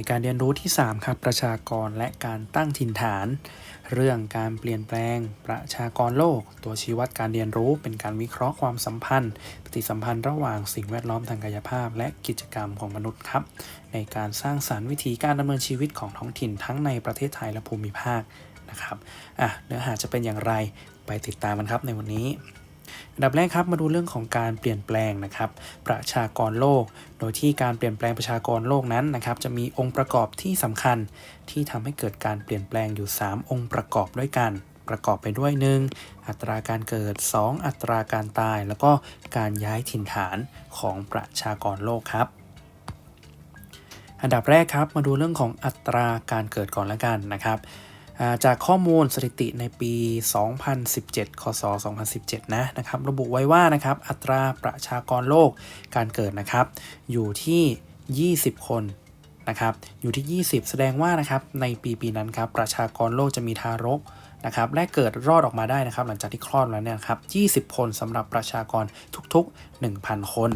วยการเรียนรู้ที่ 3 ครับ ประชากรและการตั้งถิ่นฐาน เรื่องการเปลี่ยนแปลง ประชากรโลก ตัวชี้วัดการเรียนรู้เป็นการวิเคราะห์ความสัมพันธ์ ปฏิสัมพันธ์ระหว่างสิ่งแวดล้อมทางกายภาพ และกิจกรรมของมนุษย์ครับ ในการสร้างสารรค์วิธีการดำเนินชีวิตของท้องถิ่นทั้งในประเทศไทยและภูมิภาคนะครับอะเนื้อหาจะเป็นอย่างไรไปติดตามกันครับในวันนี้ อันดับแรกครับมาดูเรื่องของการเปลี่ยนแปลงนะครับประชากรโลก โดยที่การเปลี่ยนแปลงประชากรโลกนั้นนะครับจะมีองค์ประกอบที่สำคัญที่ทำให้เกิดการเปลี่ยนแปลงอยู่ 3 องค์ประกอบด้วยกัน ประกอบไปด้วย 1. อัตราการเกิด 2. อัตราการตาย แล้วก็การย้ายถิ่นฐานของประชากรโลกครับอันดับแรกครับมาดูเรื่องของอัตราการเกิดก่อนละกันนะครับ จากข้อมูลสถิติในปี 2017 คศ 2017 นะนะครับ ระบุไว้ว่านะครับอัตราประชากรโลกการเกิดนะครับ อยู่ที่ 20 คนนะครับ อยู่ที่ 20 แสดงว่านะครับในปีปีนั้นครับประชากรโลกจะมีทารกนะครับและเกิดรอดออกมาได้นะครับ หลังจากที่คลอดแล้วเนี่ยครับ20 คนสำหรับประชากรทุกๆ 1,000 คน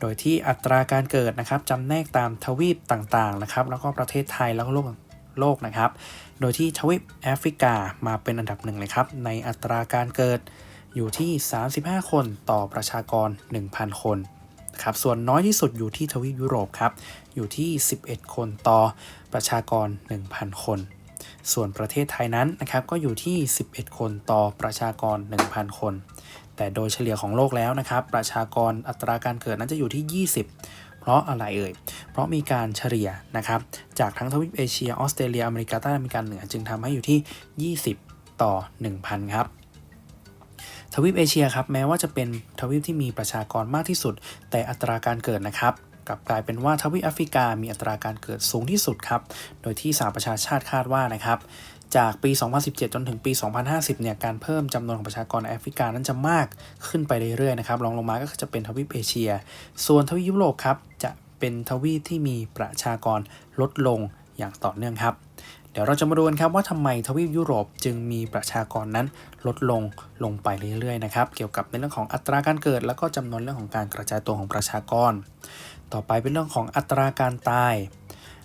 โดยที่อัตราการเกิดนะครับจำแนกตามทวีปต่างๆนะครับ แล้วก็ประเทศไทยแล้วก็โลก โลกนะครับ โดยที่ทวีปแอฟริกามาเป็นอันดับหนึ่งเลยครับ ในอัตราการเกิดอยู่ที่ 35 คนต่อประชากร 1,000 คนครับส่วนน้อยที่สุดอยู่ที่ทวีปยุโรปครับ อยู่ที่ 11 คนต่อประชากร 1,000 คน ส่วนประเทศไทยนั้นนะครับก็อยู่ที่ 11 คนต่อประชากร 1,000 คน แต่โดยเฉลี่ยของโลกแล้วนะครับ ประชากรอัตราการเกิดนั้นจะอยู่ที่ 20 เพราะอะไรเอ่ย เพราะมีการเฉลี่ยนะครับจากทั้งทวีปเอเชียออสเตรเลียอเมริกาใต้อเมริกาเหนือจึงทำให้อยู่ที่ 20 ต่อ 1,000 ครับทวีปเอเชียครับแม้ว่าจะเป็นทวีปที่มีประชากรมากที่สุด แต่อัตราการเกิดนะครับกลับกลายเป็นว่าทวีปแอฟริกามีอัตราการเกิดสูงที่สุดครับ โดยที่สหประชาชาติคาดว่านะครับ จากปี 2017 จนถึงปี 2050 เนี่ย การเพิ่มจำนวนของประชากรแอฟริกานั้นจะมากขึ้นไปเรื่อยๆนะครับรองลงมาก็จะเป็นทวีปเอเชีย ส่วนทวีปยุโรปครับ จะเป็นทวีปที่มีประชากรลดลงอย่างต่อเนื่องครับ เดี๋ยวเราจะมาดูกันครับว่าทำไมทวีปยุโรปจึงมีประชากรนั้นลดลงลงไปเรื่อยๆนะครับ เกี่ยวกับในเรื่องของอัตราการเกิด แล้วก็จำนวนเรื่องของการกระจายตัวของประชากร ต่อไปเป็นเรื่องของอัตราการตาย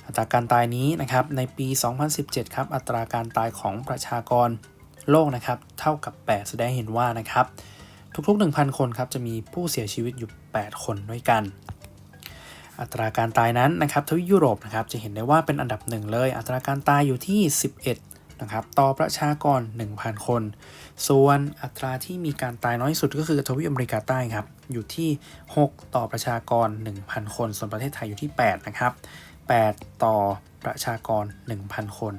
อัตราการตายนี้นะครับในปี 2017 ครับอัตราการตายของประชากรโลกนะครับเท่ากับ 8 แสดงเห็นว่านะครับทุกๆ 1,000 คนครับจะมีผู้เสียชีวิตอยู่ 8 คนด้วยกัน อัตราการตายนั้นนะครับทวีปยุโรปนะครับจะเห็นได้ว่าเป็นอันดับหนึ่งเลย อัตราการตายอยู่ที่ 11นะครับต่อประชากร 1,000 คน ส่วนอัตราที่มีการตายน้อยสุดก็คือทวีปอเมริกาใต้ครับอยู่ที่ 6 ต่อประชากร 1,000 คน ส่วนประเทศไทยอยู่ที่ 8 นะครับ 8 ต่อประชากร 1,000 คน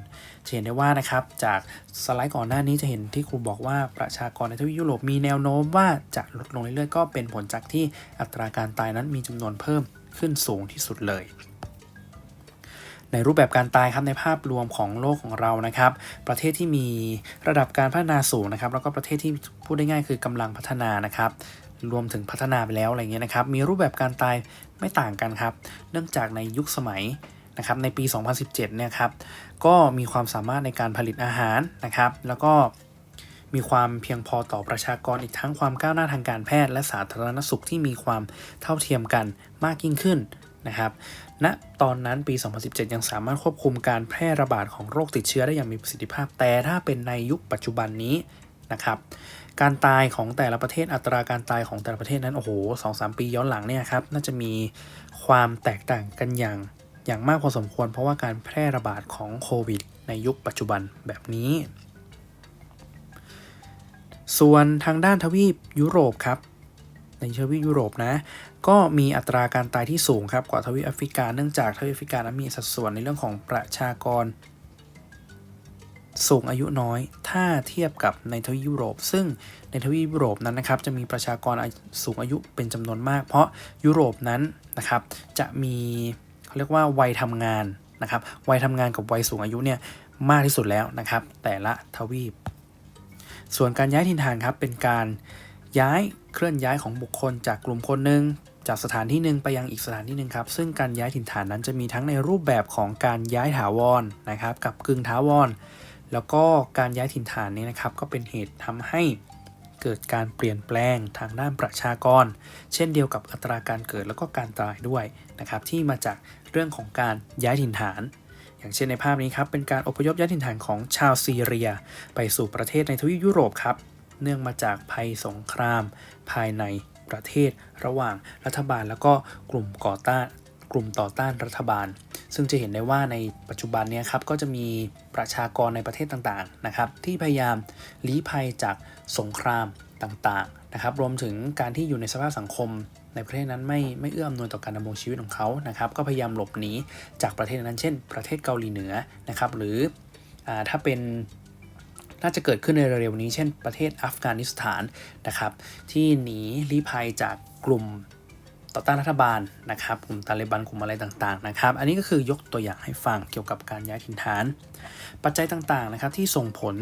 จะเห็นได้ว่านะครับจากสไลด์ก่อนหน้านี้จะเห็นที่ครูบอกว่าประชากรในทวีปยุโรปมีแนวโน้มว่าจะลดลงเรื่อยๆก็เป็นผลจากที่อัตราการตายนั้นมีจำนวนเพิ่มขึ้นสูงที่สุดเลย ในรูปแบบการตายครับในภาพรวมของโลกของเรานะครับ ประเทศที่มีระดับการพัฒนาสูงนะครับ แล้วก็ประเทศที่พูดได้ง่ายคือกำลังพัฒนานะครับ รวมถึงพัฒนาไปแล้วอะไรเงี้ยนะครับ มีรูปแบบการตายไม่ต่างกันครับ เนื่องจากในยุคสมัยนะครับในปี 2017 เนี่ยครับ ก็มีความสามารถในการผลิตอาหารนะครับ แล้วก็มีความเพียงพอต่อประชากรอีกทั้งความก้าวหน้าทางการแพทย์ และสาธารณสุขที่มีความเท่าเทียมกันมากยิ่งขึ้นนะครับณนะตอนนั้นปี 2017 ยังสามารถควบคุมการแพร่ระบาดของโรคติดเชื้อได้อย่างมีประสิทธิภาพ แต่ถ้าเป็นในยุคปัจจุบันนี้นะครับ การตายของแต่ละประเทศอัตราการตายของแต่ละประเทศนั้นโอ้โหสองสามปีย้อนหลังเนี่ยครับน่าจะมีความแตกต่างกันอย่างอย่างมากพอสมควร เพราะว่าการแพร่ระบาดของโควิด ในยุคปัจจุบันแบบนี้ ส่วนทางด้านทวีปยุโรปครับในทวีปยุโรปนะก็มีอัตราการตายที่สูงครับกว่าทวีปแอฟริกาเนื่องจากทวีปแอฟริกานั้นมีสัดส่วนในเรื่องของประชากร สูงอายุน้อย ถ้าเทียบกับในทวีปยุโรป ซึ่งในทวีปยุโรปนั้นนะครับจะมีประชากรสูงอายุเป็นจำนวนมาก เพราะยุโรปนั้นนะครับจะมีเขาเรียกว่าวัยทำงานนะครับวัยทำงานกับวัยสูงอายุเนี่ยมากที่สุดแล้วนะครับ แต่ละทวีป ส่วนการย้ายถิ่นฐานครับเป็นการย้ายเคลื่อนย้ายของบุคคลจากกลุ่มคนหนึ่งจากสถานที่หนึ่งไปยังอีกสถานที่หนึ่งครับ ซึ่งการย้ายถิ่นฐานนั้นจะมีทั้งในรูปแบบของการย้ายถาวรนะครับ กับกึ่งถาวร แล้วก็การย้ายถิ่นฐานนี้นะครับก็เป็นเหตุทำให้เกิดการเปลี่ยนแปลงทางด้านประชากร เช่นเดียวกับอัตราการเกิดแล้วก็การตายด้วยนะครับที่มาจากเรื่องของการย้ายถิ่นฐาน อย่างเช่นในภาพนี้ครับเป็นการอพยพย้ายถิ่นฐานของชาวซีเรีย ไปสู่ประเทศในทวีปยุโรปครับเนื่องมาจากภัยสงคราม ภายในประเทศระหว่างรัฐบาล แล้วก็กลุ่มก่อต้านกลุ่มต่อต้านรัฐบาล ซึ่งจะเห็นได้ว่าในปัจจุบันเนี้ครับก็จะมีประชากรในประเทศต่างๆนะครับที่พยายามลี้ภัยจากสงครามต่างๆนะครับรวมถึงการที่อยู่ในสภาพสังคมในประเทศนั้นไม่ไม่เอื้ออำนวยต่อการดำรงชีวิตของเขานะครับก็พยายามหลบหนีจากประเทศนั้นเช่น ประเทศเกาหลีเหนือนะครับหรืออาถ้าเป็นน่าจะเกิดขึ้นในเร็วๆนี้ เช่นประเทศอัฟกานิสถานนะครับที่หนีลี้ภัยจากกลุ่ม ต่อต้านรัฐบาลนะครับกลุ่มตาลิบันกลุ่มอะไรต่างๆนะครับ อันนี้ก็คือยกตัวอย่างให้ฟังเกี่ยวกับการย้ายถิ่นฐาน ปัจจัยต่างๆนะครับที่ส่งผล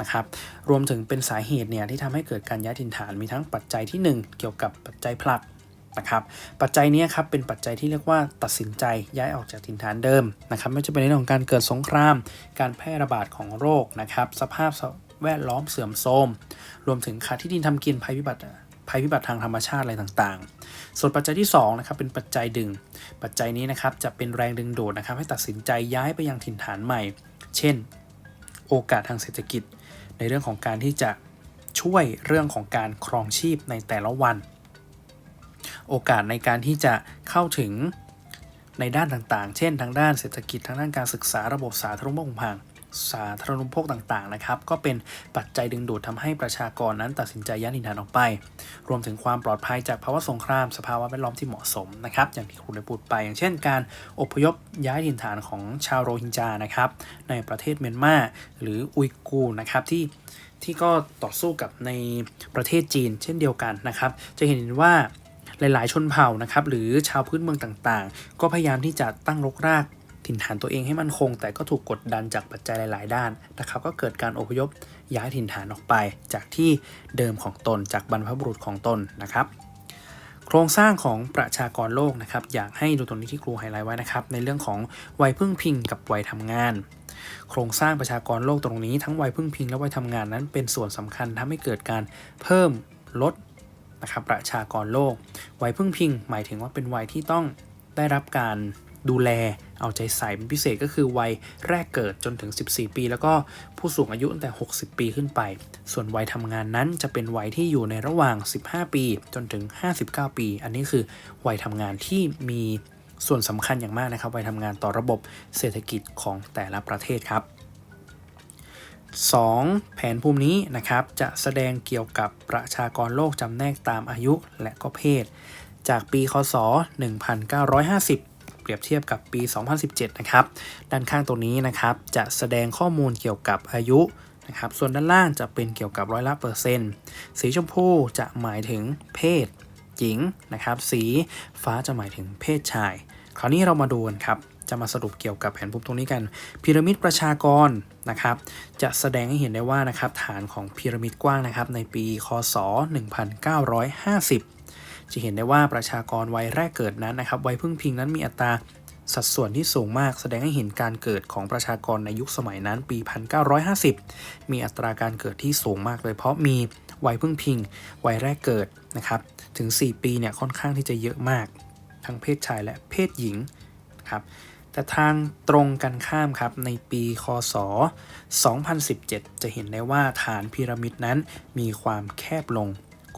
นะครับรวมถึงเป็นสาเหตุเนี่ยที่ทำให้เกิดการย้ายถิ่นฐานมีทั้งปัจจัยที่ 1 เกี่ยวกับปัจจัยผลักนะครับปัจจัยนี้ครับเป็นปัจจัยที่เรียกว่าตัดสินใจย้ายออกจากถิ่นฐานเดิมนะครับไม่ว่าจะเป็นเรื่องของการเกิดสงคราม การแพร่ระบาดของโรคนะครับสภาพแวดล้อมเสื่อมโทรม รวมถึงขาดที่ดินทำกินภัยพิบัติภัยพิบัติทางธรรมชาติอะไรต่างๆ ส่วนปัจจัยที่2นะครับเป็นปัจจัยดึง ปัจจัยนี้นะครับจะเป็นแรงดึงดูดนะครับ ให้ตัดสินใจย้ายไปยังถิ่นฐานใหม่ เช่น โอกาสทางเศรษฐกิจ ในเรื่องของการที่จะช่วยเรื่องของการครองชีพในแต่ละวัน โอกาสในการที่จะเข้าถึงในด้านต่างๆ เช่น ทางด้านเศรษฐกิจ ทางด้านการศึกษาระบบสาธารณูปโภค สาธารณูปโภคต่างๆนะครับก็เป็นปัจจัยดึงดูดทำให้ประชากรนั้นตัดสินใจย้ายถิ่นฐานออกไป รวมถึงความปลอดภัยจากภาวะสงคราม สภาวะแวดล้อมที่เหมาะสมนะครับอย่างที่ครูได้พูดไป อย่างเช่น การอพยพย้ายถิ่นฐานของชาวโรฮิงญานะครับในประเทศเมียนมาหรืออุยกูร์นะครับที่ที่ก็ต่อสู้กับในประเทศจีน เช่นเดียวกันนะครับ จะเห็นว่าหลาย ๆ ชนเผ่านะครับหรือชาวพื้นเมืองต่างๆ ก็พยายามที่จะตั้งรกราก ถิ่นฐานตัวเองให้มั่นคง แต่ก็ถูกกดดันจากปัจจัยหลาย ๆ ด้านนะครับ ก็เกิดการอพยพย้ายถิ่นฐานออกไป จากที่เดิมของตนจากบรรพบุรุษของตนนะครับ โครงสร้างของประชากรโลกนะครับ อยากให้ดูตรงนี้ที่ครูไฮไลท์ไว้นะครับ ในเรื่องของวัยพึ่งพิงกับวัยทำงาน โครงสร้างประชากรโลกตรงนี้ทั้งวัยพึ่งพิงและวัยทำงานนั้นเป็นส่วนสำคัญทำให้เกิดการเพิ่มลดนะครับประชากรโลก วัยพึ่งพิง หมายถึงว่าเป็นวัยที่ต้องได้รับการ ดูแลเอาใจใส่เป็นพิเศษก็คือวัยแรกเกิดจนถึง 14 ปี แล้วก็ผู้สูงอายุตั้งแต่ 60 ปีขึ้นไป ส่วนวัยทำงานนั้นจะเป็นวัยที่อยู่ในระหว่าง 15 ปีจนถึง 59 ปี อันนี้คือวัยทำงานที่มีส่วนสำคัญอย่างมากนะครับ วัยทำงานต่อระบบเศรษฐกิจของแต่ละประเทศครับ 2. แผนภูมินี้นะครับจะแสดงเกี่ยวกับประชากรโลกจำแนกตามอายุและก็เพศ จากปีคศ 1950 เปรียบเทียบกับปี 2017 นะครับ ด้านข้างตัวนี้นะครับจะแสดงข้อมูลเกี่ยวกับอายุนะครับ ส่วนด้านล่างจะเป็นเกี่ยวกับร้อยละเปอร์เซ็นต์ สีชมพูจะหมายถึงเพศหญิงนะครับ สีฟ้าจะหมายถึงเพศชาย คราวนี้เรามาดูกันครับ จะมาสรุปเกี่ยวกับแผนภูมิตรงนี้กัน พีระมิดประชากรนะครับ จะแสดงให้เห็นได้ว่านะครับฐานของพีระมิดกว้างนะครับในปี คศ 1950 จะเห็นได้ว่าประชากรวัยแรกเกิดนั้นนะครับวัยพึ่งพิงนั้นมีอัตราสัดส่วนที่สูงมากแสดงให้เห็นการเกิดของประชากรในยุคสมัยนั้นปี 1950 มีอัตราการเกิดที่สูงมากเลย เพราะมีวัยพึ่งพิงวัยแรกเกิดนะครับถึง 4 ปีเนี่ยค่อนข้างที่จะเยอะมาก ทั้งเพศชายและเพศหญิงนะครับแต่ทางตรงกันข้ามครับในปีคศ 2017 จะเห็นได้ว่าฐานพีระมิดนั้นมีความแคบลง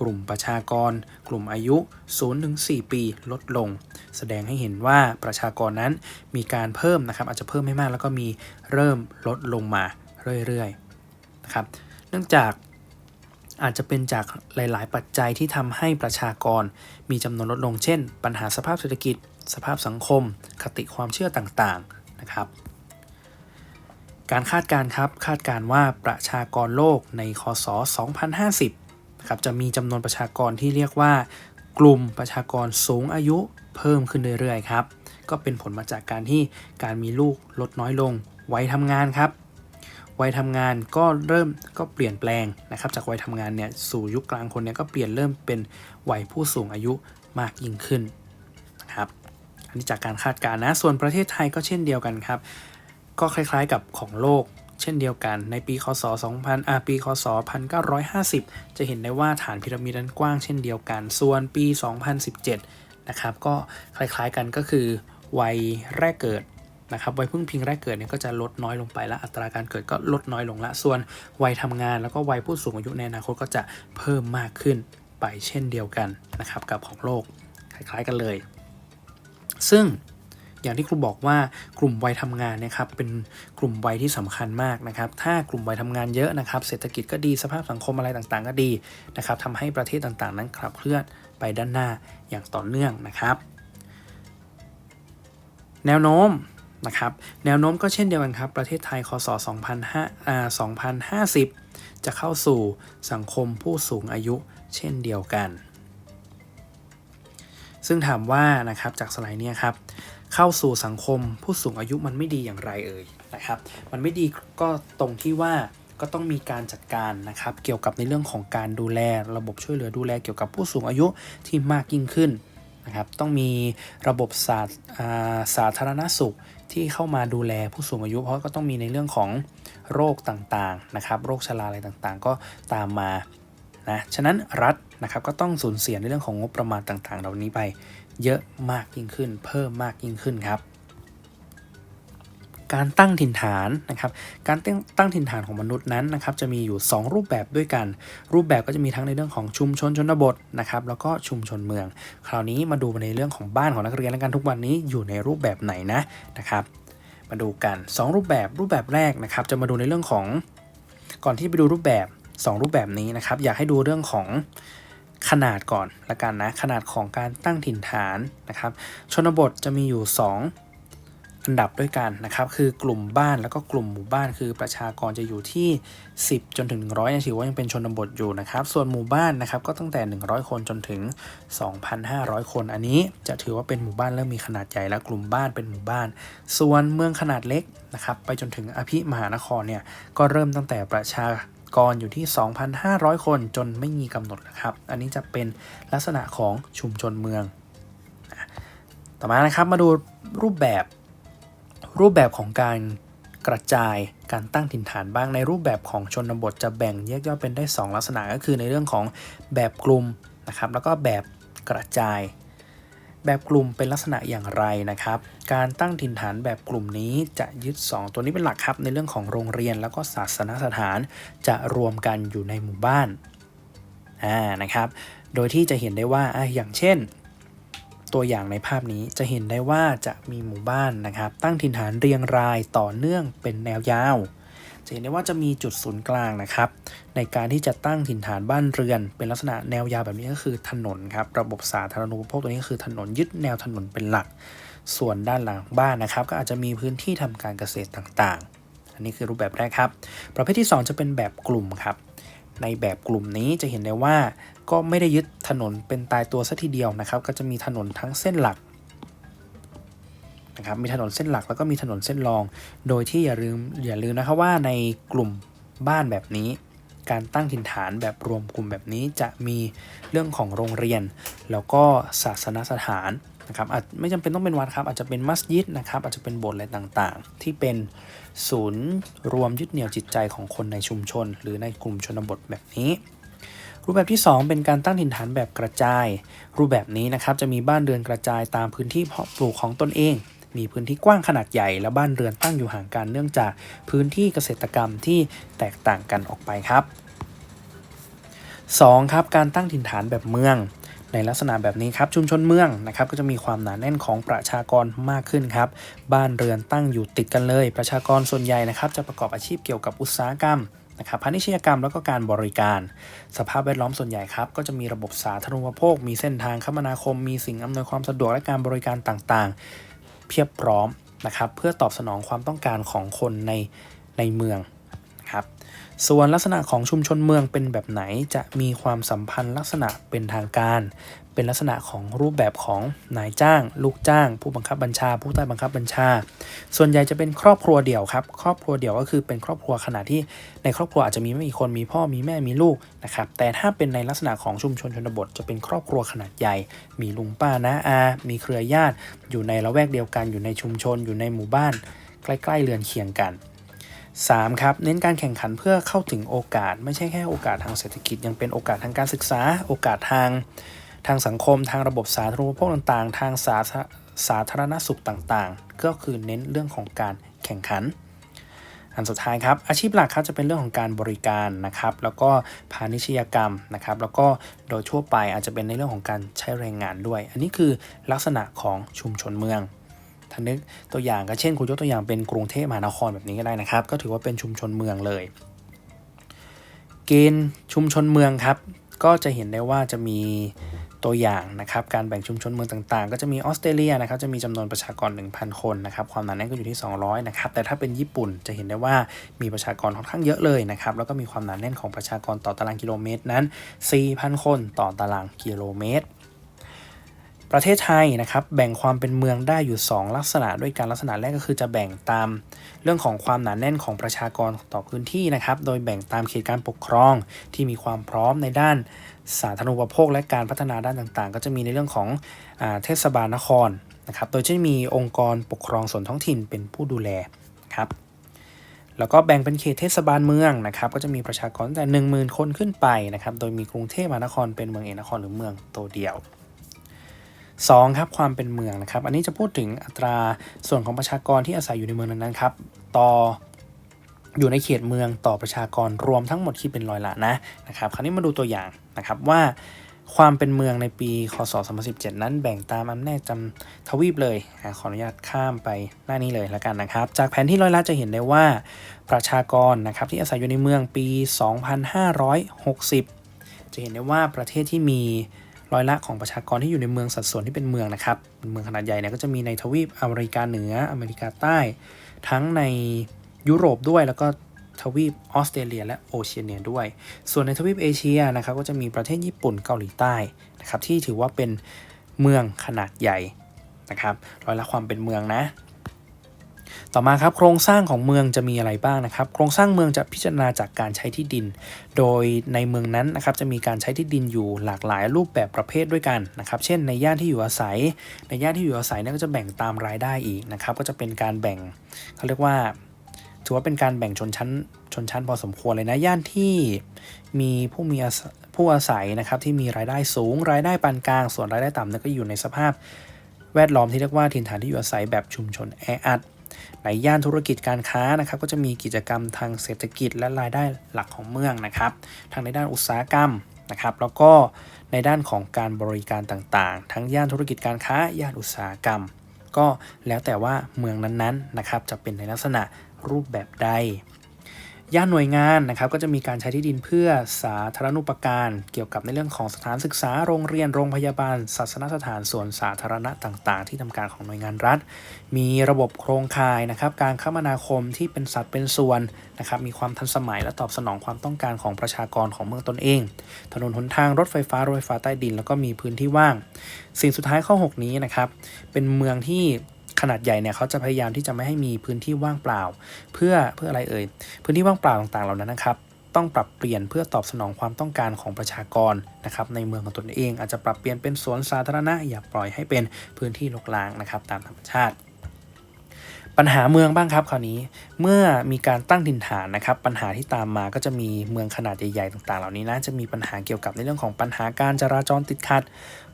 กลุ่มประชากร กลุ่มอายุ 0-4 ปีลดลง แสดงให้เห็นว่าประชากรนั้นมีการเพิ่มนะครับ อาจจะเพิ่มไม่มากแล้วก็มีเริ่มลดลงมาเรื่อยๆนะครับ เนื่องจากอาจจะเป็นจากหลาย ๆ ปัจจัยที่ทำให้ประชากร มีจำนวนลดลง เช่น ปัญหาสภาพเศรษฐกิจ สภาพสังคม คติความเชื่อต่าง ๆ นะครับ การคาดการณ์ครับ คาดการณ์ว่าประชากรโลกในคศ 2050นะ ครับจะมีจำนวนประชากรที่เรียกว่า กลุ่มประชากรสูงอายุเพิ่มขึ้นเรื่อยๆครับ ก็เป็นผลมาจากการที่การมีลูกลดน้อยลงวัยทำงานครับวัยทำงานก็เริ่มก็เปลี่ยนแปลงนะครับ จากวัยทำงานเนี่ยสู่ยุคกลางคนเนี่ยก็เปลี่ยนเริ่มเป็นวัยผู้สูงอายุมากยิ่งขึ้นนะครับอันนี้จากการคาดการณ์นะส่วนประเทศไทยก็เช่นเดียวกันครับ ก็คล้ายๆกับของโลก เช่นเดียวกันในปีคศ 2000อ่าปีคศ 1950 จะเห็นได้ว่าฐานพีระมิดนั้นกว้างเช่นเดียวกัน ส่วนปี 2017 นะครับก็คล้ายๆกันก็คือวัยแรกเกิดนะครับวัยพึ่งพิงแรกเกิดเนี่ยก็จะลดน้อยลงไปและอัตราการเกิดก็ลดน้อยลงละ ส่วนวัยทำงานแล้วก็วัยผู้สูงอายุในอนาคตก็จะเพิ่มมากขึ้นไปเช่นเดียวกันนะครับกับของโลกคล้ายๆกันเลย ซึ่ง อย่างที่ครูบอกว่ากลุ่มวัยทำงานนะครับเป็นกลุ่มวัยที่สำคัญมากนะครับ ถ้ากลุ่มวัยทำงานเยอะนะครับ เศรษฐกิจก็ดีสภาพสังคมอะไรต่างๆ ก็ดีนะครับทำให้ประเทศต่างๆ นั้นขับเคลื่อนไปด้านหน้าอย่างต่อเนื่องนะครับ แนวโน้มนะครับแนวโน้มก็เช่นเดียวกันครับ ประเทศไทยคศ2050 จะเข้าสู่สังคมผู้สูงอายุเช่นเดียวกัน ซึ่งถามว่านะครับจากสไลด์นี้ครับ เข้าสู่สังคม ผู้สูงอายุมันไม่ดีอย่างไรเอ่ยนะครับ มันไม่ดีก็ตรงที่ว่าก็ต้องมีการจัดการนะครับ เกี่ยวกับในเรื่องของการดูแลระบบช่วยเหลือดูแลเกี่ยวกับผู้สูงอายุที่มากยิ่งขึ้นนะครับ ต้องมีระบบสาธอ่าสาธารณสุขที่เข้ามาดูแลผู้สูงอายุ เพราะก็ต้องมีในเรื่องของโรคต่างๆนะครับ โรคชราอะไรต่างๆ ก็ตามมานะ ฉะนั้นรัฐนะครับก็ต้องสูญเสียในเรื่องของงบประมาณต่างๆ เหล่านี้ไป เยอะมากยิ่งขึ้น เพิ่มมากยิ่งขึ้นครับ การตั้งถิ่นฐานนะครับ การตั้งตั้งถิ่นฐานของมนุษย์นั้นนะครับจะมีอยู่ 2 รูปแบบด้วยกัน รูปแบบก็จะมีทั้งในเรื่องของชุมชนชนบทนะครับแล้วก็ชุมชนเมือง คราวนี้มาดูในเรื่องของบ้านของนักเรียนแล้วกันทุกวันนี้อยู่ในรูปแบบไหนนะนะครับมาดูกัน 2 รูปแบบรูปแบบแรกนะครับจะมาดูในเรื่องของก่อนที่ไปดูรูปแบบ 2 รูปแบบนี้นะครับอยากให้ดูเรื่องของ ขนาดก่อนละกันนะ ขนาดของการตั้งถิ่นฐานนะครับ ชนบทจะมีอยู่ 2 อันดับด้วยกันนะครับ คือกลุ่มบ้านแล้วก็กลุ่มหมู่บ้าน คือประชากรจะอยู่ที่ 10 จนถึง100ยังถือว่ายังเป็นชนบทอยู่นะครับ ส่วนหมู่บ้านนะครับก็ตั้งแต่ 100 คนจนถึง 2,500 คน อันนี้จะถือว่าเป็นหมู่บ้านเริ่มมีขนาดใหญ่แล้วกลุ่มบ้านเป็นหมู่บ้าน ส่วนเมืองขนาดเล็กนะครับ ไปจนถึงอภิมหานครเนี่ยก็เริ่มตั้งแต่ประชา กรอยู่ที่ 2,500 คนจนไม่มีกำหนดนะครับ อันนี้จะเป็นลักษณะของชุมชนเมือง ต่อมานะครับมาดูรูปแบบรูปแบบของการกระจายการตั้งถิ่นฐานบ้างในรูปแบบของชนบทจะแบ่งแยกย่อยเป็นได้ 2 ลักษณะก็คือในเรื่องของแบบกลุ่มนะครับ แล้วก็แบบกระจาย แบบกลุ่มเป็นลักษณะอย่างไรนะครับ การตั้งถิ่นฐานแบบกลุ่มนี้จะยึด 2 ตัวนี้เป็นหลักครับในเรื่องของโรงเรียนแล้วก็ศาสนสถานจะรวมกันอยู่ในหมู่บ้านอ่านะครับ โดยที่จะเห็นได้ว่าอะอย่างเช่น ตัวอย่างในภาพนี้จะเห็นได้ว่าจะมีหมู่บ้านนะครับ ตั้งถิ่นฐานเรียงรายต่อเนื่องเป็นแนวยาวจะเห็นได้ว่าจะมีจุดศูนย์กลางนะครับ ในการที่จะตั้งถิ่นฐานบ้านเรือน เป็นลักษณะแนวยาวแบบนี้ก็คือถนนครับ ระบบสาธารณูปโภคตัวนี้ก็คือถนนยึดแนวถนนเป็นหลัก ส่วนด้านหลังบ้านนะครับ ก็อาจจะมีพื้นที่ทำการเกษตรต่างๆ อันนี้คือรูปแบบแรกครับ ประเภทที่ 2 จะเป็นแบบกลุ่มครับในแบบกลุ่มนี้จะเห็นได้ว่าก็ไม่ได้ยึดถนนเป็นตายตัวซะทีเดียวนะครับ ก็จะมีถนนทั้งเส้นหลักนะครับมีถนนเส้นหลักแล้วก็มีถนนเส้นรอง โดยที่อย่าลืมอย่าลืมนะครับว่าในกลุ่มบ้านแบบนี้ การตั้งถิ่นฐานแบบรวมกลุ่มแบบนี้จะมีเรื่องของโรงเรียน แล้วก็ศาสนสถาน นะครับอาจไม่จำเป็นต้องเป็นวัดครับ อาจจะเป็นมัสยิดนะครับ อาจจะเป็นโบสถ์อะไรต่างๆ ที่เป็นศูนย์รวมยึดเหนี่ยวจิตใจของคนในชุมชน หรือในกลุ่มชนบทแบบนี้ รูปแบบที่ 2 เป็นการตั้งถิ่นฐานแบบกระจาย รูปแบบนี้นะครับจะมีบ้านเรือนกระจายตามพื้นที่เพาะปลูกของตนเอง มีพื้นที่กว้างขนาดใหญ่ และบ้านเรือนตั้งอยู่ห่างกันเนื่องจากพื้นที่เกษตรกรรมที่แตกต่างกันออกไปครับ 2. ครับการตั้งถิ่นฐานแบบเมือง ในลักษณะแบบนี้ครับชุมชนเมืองนะครับก็จะมีความหนาแน่นของประชากรมากขึ้นครับ บ้านเรือนตั้งอยู่ติดกันเลย ประชากรส่วนใหญ่นะครับจะประกอบอาชีพเกี่ยวกับอุตสาหกรรมนะครับพาณิชยกรรมแล้วก็การบริการ สภาพแวดล้อมส่วนใหญ่ครับ ก็จะมีระบบสาธารณูปโภค มีเส้นทางคมนาคม มีสิ่งอำนวยความสะดวกและการบริการต่างๆ เพียบพร้อมนะครับเพื่อตอบสนองความต้องการของคนในในเมือง ครับส่วนลักษณะของชุมชนเมืองเป็นแบบไหนจะมีความสัมพันธ์ลักษณะเป็นทางการ เป็นลักษณะของรูปแบบของนายจ้าง ลูกจ้าง ผู้บังคับบัญชา ผู้ใต้บังคับบัญชา ส่วนใหญ่จะเป็นครอบครัวเดี่ยวครับครอบครัวเดี่ยวก็คือเป็นครอบครัวขนาดที่ในครอบครัวอาจจะมีไม่กี่คนมีพ่อมีแม่มีลูกนะครับแต่ถ้าเป็นในลักษณะของชุมชนชนบท จะเป็นครอบครัวขนาดใหญ่ มีลุงป้าน้าอา มีเครือญาติ อยู่ในละแวกเดียวกันอยู่ในชุมชน อยู่ในหมู่บ้าน ใกล้ ๆ เรือนเคียงกัน 3ครับเน้นการแข่งขันเพื่อเข้าถึงโอกาส ไม่ใช่แค่โอกาสทางเศรษฐกิจ ยังเป็นโอกาสทางการศึกษา โอกาสทางทางสังคม ทางระบบสาธารณูปโภคต่างๆ ทางสาสาธารณสุขต่างๆ ก็คือเน้นเรื่องของการแข่งขัน อันสุดท้ายครับ อาชีพหลักครับจะเป็นเรื่องของการบริการนะครับ แล้วก็พาณิชยกรรมนะครับ แล้วก็โดยทั่วไปอาจจะเป็นในเรื่องของการใช้แรงงานด้วย อันนี้คือลักษณะของชุมชนเมือง ถ้านึกตัวอย่างก็เช่นคุณยกตัวอย่างเป็นกรุงเทพมหานครแบบนี้ก็ได้นะครับ ก็ถือว่าเป็นชุมชนเมืองเลย เกณฑ์ชุมชนเมืองครับ ก็จะเห็นได้ว่าจะมีตัวอย่างนะครับ การแบ่งชุมชนเมืองต่างๆ ก็จะมีออสเตรเลียนะครับ จะมีจำนวนประชากร 1,000 คนนะครับ ความหนาแน่นก็อยู่ที่ 200 นะครับ แต่ถ้าเป็นญี่ปุ่นจะเห็นได้ว่ามีประชากรค่อนข้างเยอะเลยนะครับ แล้วก็มีความหนาแน่นของประชากรต่อตารางกิโลเมตรนั้น 4,000 คนต่อตารางกิโลเมตร ประเทศไทยนะครับแบ่งความเป็นเมืองได้อยู่ 2 ลักษณะด้วยกันลักษณะแรกก็คือจะแบ่งตามเรื่องของความหนาแน่นของประชากรต่อพื้นที่นะครับ โดยแบ่งตามเขตการปกครองที่มีความพร้อมในด้านสาธารณูปโภคและการพัฒนาด้านต่างๆ ก็จะมีในเรื่องของอเทศบาลนครนะครับ โดยจะมีองค์กรปกครองส่วนท้องถิ่นเป็นผู้ดูแลนะครับแล้วก็แบ่งเป็นเขตเทศบาลเมืองนะครับ ก็จะมีประชากรแต่ 10,000 คนขึ้นไปนะครับ โดยมีกรุงเทพมหานครเป็นเมืองเอกนครหรือเมืองตัวเดียว 2ครับความเป็นเมืองนะครับ อันนี้จะพูดถึงอัตราส่วนของประชากรที่อาศัยอยู่ในเมืองนั้นๆครับ ต่ออยู่ในเขตเมืองต่อประชากรรวมทั้งหมดที่เป็นร้อยละนะนะครับ คราวนี้มาดูตัวอย่างนะครับว่าความเป็นเมืองในปี คศ 2017 นั้นแบ่งตามอำนาจจำทวีปเลย ขออนุญาตข้ามไปหน้านี้เลยแล้วกันนะครับ จากแผนที่ร้อยละจะเห็นได้ว่าประชากรนะครับที่อาศัยอยู่ในเมืองปี 2560 จะเห็นได้ว่าประเทศที่มี ร้อยละของประชากรที่อยู่ในเมืองสัดส่วนที่เป็นเมืองนะครับเป็นเมืองขนาดใหญ่เนี่ยก็จะมีในทวีปอเมริกาเหนืออเมริกาใต้ ทั้งในยุโรปด้วยแล้วก็ทวีปออสเตรเลีย และโอเชียเนียด้วย ส่วนในทวีปเอเชียนะครับก็จะมีประเทศญี่ปุ่นเกาหลีใต้นะครับที่ถือว่าเป็นเมืองขนาดใหญ่นะครับร้อยละความเป็นเมืองนะ ต่อมาครับโครงสร้างของเมืองจะมีอะไรบ้างนะครับ โครงสร้างเมืองจะพิจารณาจากการใช้ที่ดิน โดยในเมืองนั้นนะครับจะมีการใช้ที่ดินอยู่หลากหลายรูปแบบประเภทด้วยกันนะครับ เช่น ในย่านที่อยู่อาศัย ในย่านที่อยู่อาศัยนี่ยก็จะแบ่งตามรายได้อีกนะครับ ก็จะเป็นการแบ่งเขาเรียกว่าถือว่าเป็นการแบ่งชนชั้นชนชั้นพอสมควรเลยนะย่านที่มีผู้มีผู้อาศัยนะครับที่มีรายได้สูง รายได้ปานกลาง ส่วนรายได้ต่ำนั้นก็อยู่ในสภาพแวดล้อมที่เรียกว่าถิ่นฐานที่อยู่อาศัยแบบชุมชนแออัด ในย่านธุรกิจการค้านะครับก็จะมีกิจกรรมทางเศรษฐกิจและรายได้หลักของเมืองนะครับทางในด้านอุตสาหกรรมนะครับแล้วก็ในด้านของการบริการต่างๆ ทั้งย่านธุรกิจการค้าย่านอุตสาหกรรม ก็แล้วแต่ว่าเมืองนั้นๆนะครับจะเป็นในลักษณะรูปแบบใด ย่านหน่วยงานนะครับก็จะมีการใช้ที่ดินเพื่อสาธารณูปการเกี่ยวกับในเรื่องของสถานศึกษาโรงเรียนโรงพยาบาล ศาสนสถานส่วนสาธารณะต่าง ๆ ที่ทำการของหน่วยงานรัฐ มีระบบโครงข่ายนะครับการคมนาคมที่เป็นสัดเป็นส่วนนะครับมีความทันสมัยและตอบสนองความต้องการของประชากรของเมืองตนเอง ถนนหนทางรถไฟฟ้ารถไฟฟ้าใต้ดิน แล้วก็มีพื้นที่ว่าง สิ่งสุดท้ายข้อ 6 นี้นะครับเป็นเมืองที่ นาดใหญ่เนี่ยเขาจะพยายามที่จะไม่ให้มีพื้นที่ว่างเปล่า เพื่อเพื่ออะไรเอ่ยพื้นที่ว่างเปล่าต่างๆเหล่านั้นนะครับต้องปรับเปลี่ยนเพื่อตอบสนองความต้องการของประชากรนะครับในเมืองของตนเอง อาจจะปรับเปลี่ยนเป็นสวนสาธารณะอย่าปล่อยให้เป็นพื้นที่รกร้างนะครับตามธรรมชาติ ปัญหาเมืองบ้างครับคราวนี้เมื่อมีการตั้งถิ่นฐานนะครับ ปัญหาที่ตามมาก็จะมีเมืองขนาดใหญ่ๆต่างๆ เหล่านี้นะจะมีปัญหาเกี่ยวกับในเรื่องของปัญหาการจราจรติดขัด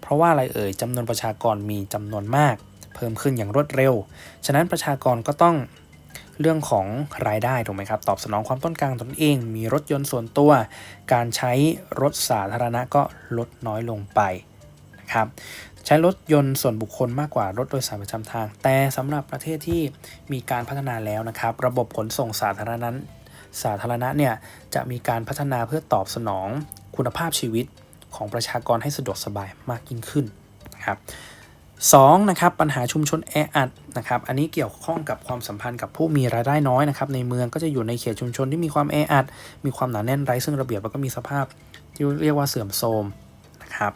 เพราะว่าอะไรเอ่ยจำนวนประชากรมีจำนวนมาก พิ่มขึ้นอย่างรวดเร็ว ฉะนั้นประชากรก็ต้องเรื่องของรายได้ถูกไหมครับ ตอบสนองความต้องการตนเอง มีรถยนต์ส่วนตัว การใช้รถสาธารณะก็ลดน้อยลงไปนะครับใช้รถยนต์ส่วนบุคคลมากกว่ารถโดยสารประจำทาง แต่สำหรับประเทศที่มีการพัฒนาแล้วนะครับ ระบบขนส่งสาธารณะสาธารณะเนี่ยจะมีการพัฒนาเพื่อตอบสนองคุณภาพชีวิตของประชากรให้สะดวกสบายมากยิ่งขึ้นนะครับ 2นะครับปัญหาชุมชนแออัดนะครับอันนี้เกี่ยวข้องกับความสัมพันธ์กับผู้มีรายได้น้อยนะครับในเมืองก็จะอยู่ในเขตชุมชนที่มีความแออัด มีความหนาแน่นไร้ซึ่งระเบียบแล้วก็มีสภาพที่เรียกว่าเสื่อมโทรมนะครับ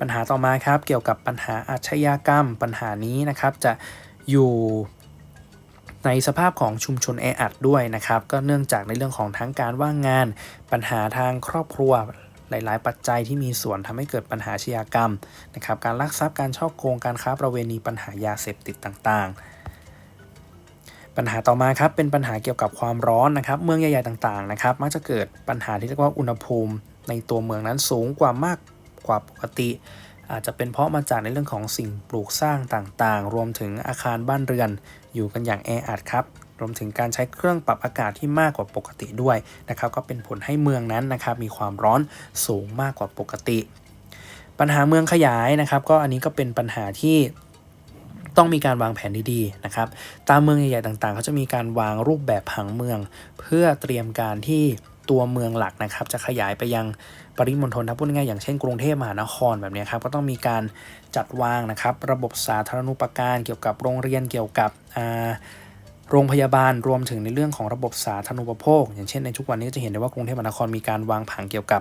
ปัญหาต่อมาครับเกี่ยวกับปัญหาอาชญากรรม ปัญหานี้นะครับจะอยู่ในสภาพของชุมชนแออัดด้วยนะครับก็เนื่องจากในเรื่องของทั้งการว่างงาน ปัญหาทางครอบครัว หลายๆ ปัจจัยที่มีส่วนทำให้เกิดปัญหาชญากรรมนะครับการลักทรัพย์การช่อโกงการค้าประเวณีปัญหายาเสพติดต่างๆ ปัญหาต่อมาครับเป็นปัญหาเกี่ยวกับความร้อนนะครับเมืองใหญ่ๆต่างๆนะครับมักจะเกิดปัญหาที่เรียกว่าอุณหภูมิ ในตัวเมืองนั้นสูงกว่ามากกว่าปกติ อาจจะเป็นเพราะมาจากในเรื่องของสิ่งปลูกสร้างต่างๆ รวมถึงอาคารบ้านเรือน อยู่กันอย่างแออัดครับ รวมถึงการใช้เครื่องปรับอากาศที่มากกว่าปกติด้วยนะครับ ก็เป็นผลให้เมืองนั้นนะครับมีความร้อนสูงมากกว่าปกติ ปัญหาเมืองขยายนะครับ ก็อันนี้ก็เป็นปัญหาที่ต้องมีการวางแผนดีๆนะครับ ตามเมืองใหญ่ๆต่างๆ เขาจะมีการวางรูปแบบผังเมือง เพื่อเตรียมการที่ตัวเมืองหลักนะครับ จะขยายไปยังปริมณฑลนะพูดง่ายๆอย่างเช่นกรุงเทพมหานครแบบนี้ครับก็ต้องมีการจัดวางนะครับ ระบบสาธารณูปการเกี่ยวกับโรงเรียนเกี่ยวกับอ่า โรงพยาบาลรวมถึงในเรื่องของระบบสาธารณูปโภค อย่างเช่นในทุกวันนี้ก็จะเห็นได้ว่ากรุงเทพมหานครมีการวางผังเกี่ยวกับ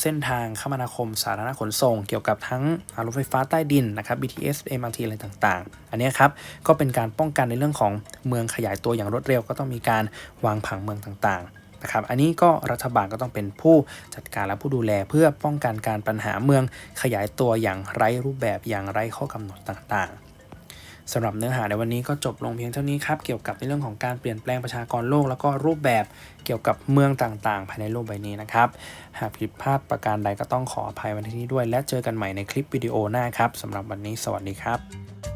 เส้นทางคมนาคม สาธารณขนส่ง เกี่ยวกับทั้งรถไฟฟ้าใต้ดินนะครับ BTS MRT อะไรต่างๆ อันนี้ครับก็เป็นการป้องกันในเรื่องของเมืองขยายตัวอย่างรวดเร็ว ก็ต้องมีการวางผังเมืองต่างๆนะครับ อันนี้ก็รัฐบาลก็ต้องเป็นผู้จัดการและผู้ดูแลเพื่อป้องกันการปัญหาเมืองขยายตัวอย่างไร้รูปแบบอย่างไร้ข้อกำหนดต่างๆ สำหรับเนื้อหาในวันนี้ก็จบลงเพียงเท่านี้ครับเกี่ยวกับในเรื่องของการเปลี่ยนแปลงประชากรโลก แล้วก็รูปแบบเกี่ยวกับเมืองต่างๆ ภายในโลกใบนี้นะครับหากผิดพลาดประการใดก็ต้องขออภัยวันที่นี้ด้วย และเจอกันใหม่ในคลิปวิดีโอหน้าครับสำหรับวันนี้สวัสดีครับ